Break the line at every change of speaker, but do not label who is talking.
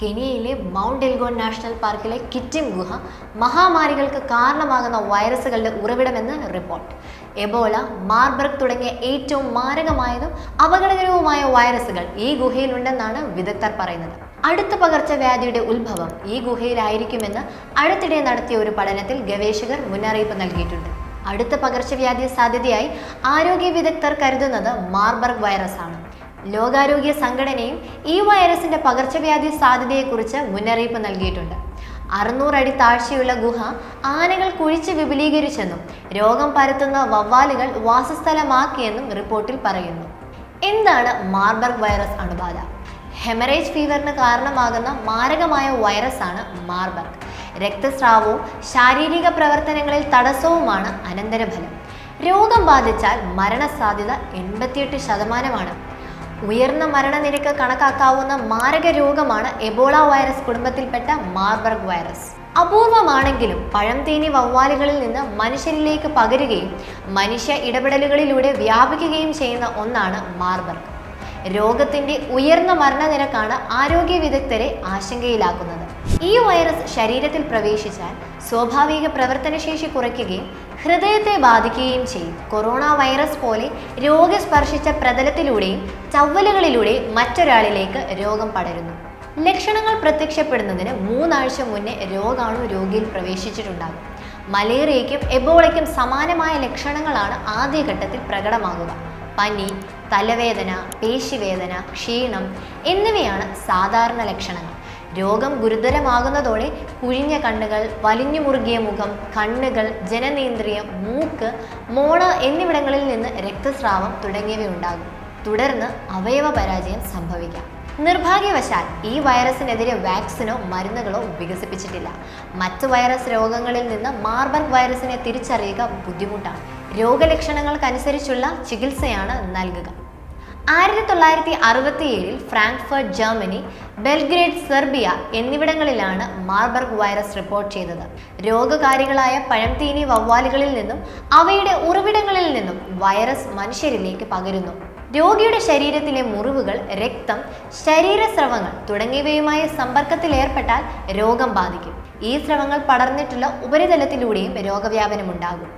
കെനിയയിലെ mount എൽഗോൺ national പാർക്കിലെ കിറ്റിം ഗുഹ മഹാമാരികൾക്ക് കാരണമാകുന്ന വൈറസുകളുടെ ഉറവിടമെന്ന് റിപ്പോർട്ട്. എബോള മാർബർഗ് തുടങ്ങിയ ഏറ്റവും മാരകമായതും അപകടകരവുമായ വൈറസുകൾ ഈ ഗുഹയിലുണ്ടെന്നാണ് വിദഗ്ധർ പറയുന്നത്. അടുത്ത പകർച്ചവ്യാധിയുടെ ഉത്ഭവം ഈ ഗുഹയിലായിരിക്കുമെന്ന് അടുത്തിടെ നടത്തിയ ഒരു പഠനത്തിൽ ഗവേഷകർ മുന്നറിയിപ്പ് നൽകിയിട്ടുണ്ട്. അടുത്ത പകർച്ചവ്യാധി സാധ്യതയായി ആരോഗ്യ വിദഗ്ധർ കരുതുന്നത് മാർബർഗ് വൈറസ് ആണ് ലോകാരോഗ്യ സംഘടനയും ഈ വൈറസിന്റെ പകർച്ചവ്യാധി സാധ്യതയെക്കുറിച്ച് മുന്നറിയിപ്പ് നൽകിയിട്ടുണ്ട്. അറുന്നൂറടി താഴ്ചയുള്ള ഗുഹ ആനകൾ കുഴിച്ച് വിപുലീകരിച്ചെന്നും രോഗം പരത്തുന്ന വവ്വാലുകൾ വാസസ്ഥലമാക്കിയെന്നും റിപ്പോർട്ടിൽ പറയുന്നു. എന്താണ് മാർബർഗ് വൈറസ് അണുബാധ? ഹെമറേജ് ഫീവറിന് കാരണമാകുന്ന മാരകമായ വൈറസാണ് മാർബർഗ്. രക്തസ്രാവവും ശാരീരിക പ്രവർത്തനങ്ങളിൽ തടസ്സവുമാണ് അനന്തരഫലം. രോഗം ബാധിച്ചാൽ മരണസാധ്യത എൺപത്തിയെട്ട് ശതമാനമാണ്. ഉയർന്ന മരണനിരക്ക് കണക്കാക്കാവുന്ന മാരക രോഗമാണ് എബോള വൈറസ് കുടുംബത്തിൽപ്പെട്ട മാർബർഗ് വൈറസ്. അപൂർവമാണെങ്കിലും പഴംതേനി വവ്വാലുകളിൽ നിന്ന് മനുഷ്യരിലേക്ക് പകരുകയും മനുഷ്യ ഇടപെടലുകളിലൂടെ വ്യാപിക്കുകയും ചെയ്യുന്ന ഒന്നാണ് മാർബർഗ്. രോഗത്തിന്റെ ഉയർന്ന മരണനിരക്കാണ് ആരോഗ്യ വിദഗ്ധരെ ആശങ്കയിലാക്കുന്നത്. ഈ വൈറസ് ശരീരത്തിൽ പ്രവേശിച്ചാൽ സ്വാഭാവിക പ്രവർത്തനശേഷി കുറയ്ക്കുകയും ഹൃദയത്തെ ബാധിക്കുകയും ചെയ്യും. കൊറോണ വൈറസ് പോലെ രോഗസ്പർശിച്ച പ്രതലത്തിലൂടെയും ചവ്വലുകളിലൂടെയും മറ്റൊരാളിലേക്ക് രോഗം പടരുന്നു. ലക്ഷണങ്ങൾ പ്രത്യക്ഷപ്പെടുന്നതിന് മൂന്നാഴ്ച മുന്നേ രോഗാണു രോഗിയിൽ പ്രവേശിച്ചിട്ടുണ്ടാകും. മലേറിയയ്ക്കും എബോളയ്ക്കും സമാനമായ ലക്ഷണങ്ങളാണ് ആദ്യഘട്ടത്തിൽ പ്രകടമാകുക. പനി തലവേദന പേശിവേദന ക്ഷീണം എന്നിവയാണ് സാധാരണ ലക്ഷണങ്ങൾ. രോഗം ഗുരുതരമാകുന്നതോടെ കുഴിഞ്ഞ കണ്ണുകൾ വലിഞ്ഞു മുറുകിയ മുഖം കണ്ണുകൾ ജനനേന്ദ്രിയം മൂക്ക് മോണ എന്നിവിടങ്ങളിൽ നിന്ന് രക്തസ്രാവം തുടങ്ങിയവയുണ്ടാകും. തുടർന്ന് അവയവ പരാജയം സംഭവിക്കാം. നിർഭാഗ്യവശാൽ ഈ വൈറസിനെതിരെ വാക്സിനോ മരുന്നുകളോ വികസിപ്പിച്ചിട്ടില്ല. മറ്റ് വൈറസ് രോഗങ്ങളിൽ നിന്ന് മാർബർഗ് വൈറസിനെ തിരിച്ചറിയുക ബുദ്ധിമുട്ടാണ്. രോഗലക്ഷണങ്ങൾക്കനുസരിച്ചുള്ള ചികിത്സയാണ് നൽകുക. ആയിരത്തി തൊള്ളായിരത്തി അറുപത്തിയേഴിൽ ഫ്രാങ്ക്ഫർട്ട് ജർമ്മനി ബെൽഗ്രേഡ് സെർബിയ എന്നിവിടങ്ങളിലാണ് മാർബർഗ് വൈറസ് റിപ്പോർട്ട് ചെയ്തത്. രോഗകാരികളായ പഴംതീനി വവ്വാലുകളിൽ നിന്നും അവയുടെ ഉറവിടങ്ങളിൽ നിന്നും വൈറസ് മനുഷ്യരിലേക്ക് പകരുന്നു. രോഗിയുടെ ശരീരത്തിലെ മുറിവുകൾ രക്തം ശരീരസ്രവങ്ങൾ തുടങ്ങിയവയുമായി സമ്പർക്കത്തിലേർപ്പെട്ടാൽ രോഗം ബാധിക്കും. ഈ സ്രവങ്ങൾ പടർന്നിട്ടുള്ള ഉപരിതലത്തിലൂടെയും രോഗവ്യാപനമുണ്ടാകും.